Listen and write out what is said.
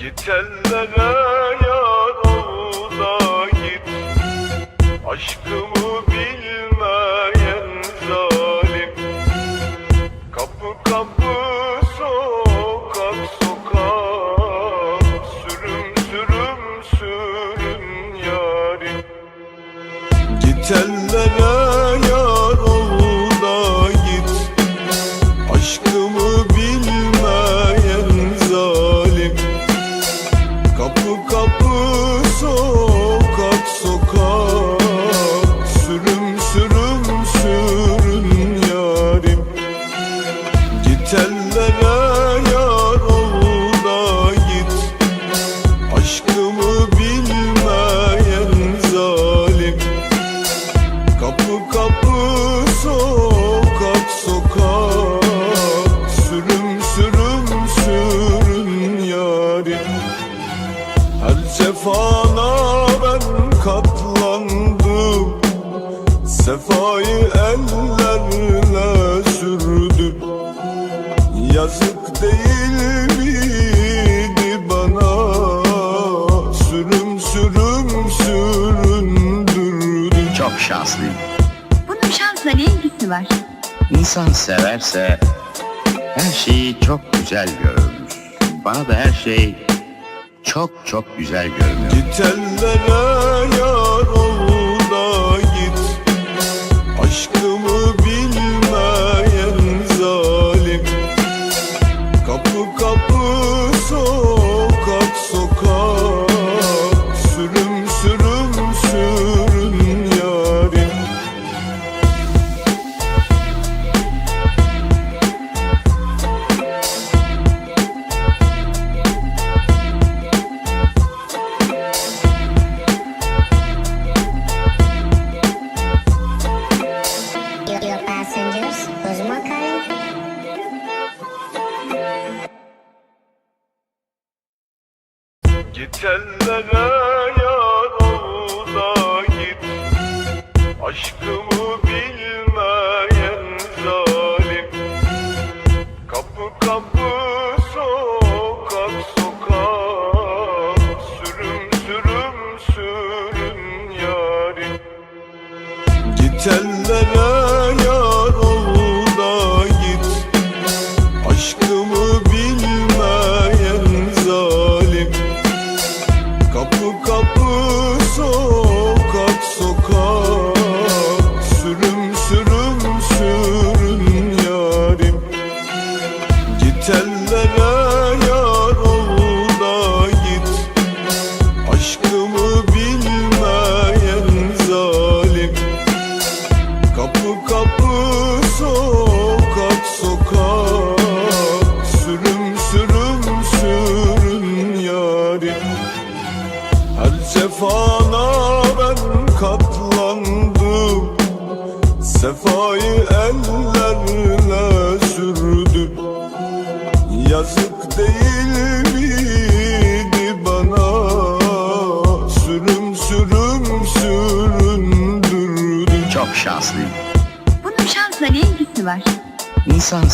Git ellere yar ol da git. Aşkımı bilmeyen zalim. Kapı kapı sokak sokak Sürüm sürüm sürün yarim. Git ellere Git ellere yar ol da git. Aşkımı bilmeyen zalim. Kapı kapı sokak sokak. Sürüm sürüm sürün yarim. Her cefana ben katlandım. Sefayı ellerle şanslıyım. Bunun şansla ne ilgisi var? İnsan severse her şeyi çok güzel görürmüş. Bana da her şey çok çok güzel görünüyor. Git ellere yar ol Git ellere yar ol da git. Aşkımı bilmeyen zalim. Kapı kapı cefana ben katlandım Sefayı ellerle sürdüm Yazık değil miydi bana Sürüm sürüm süründürdün Çok şanslıyım. Bunun şansla ne ilgisi var? İnsan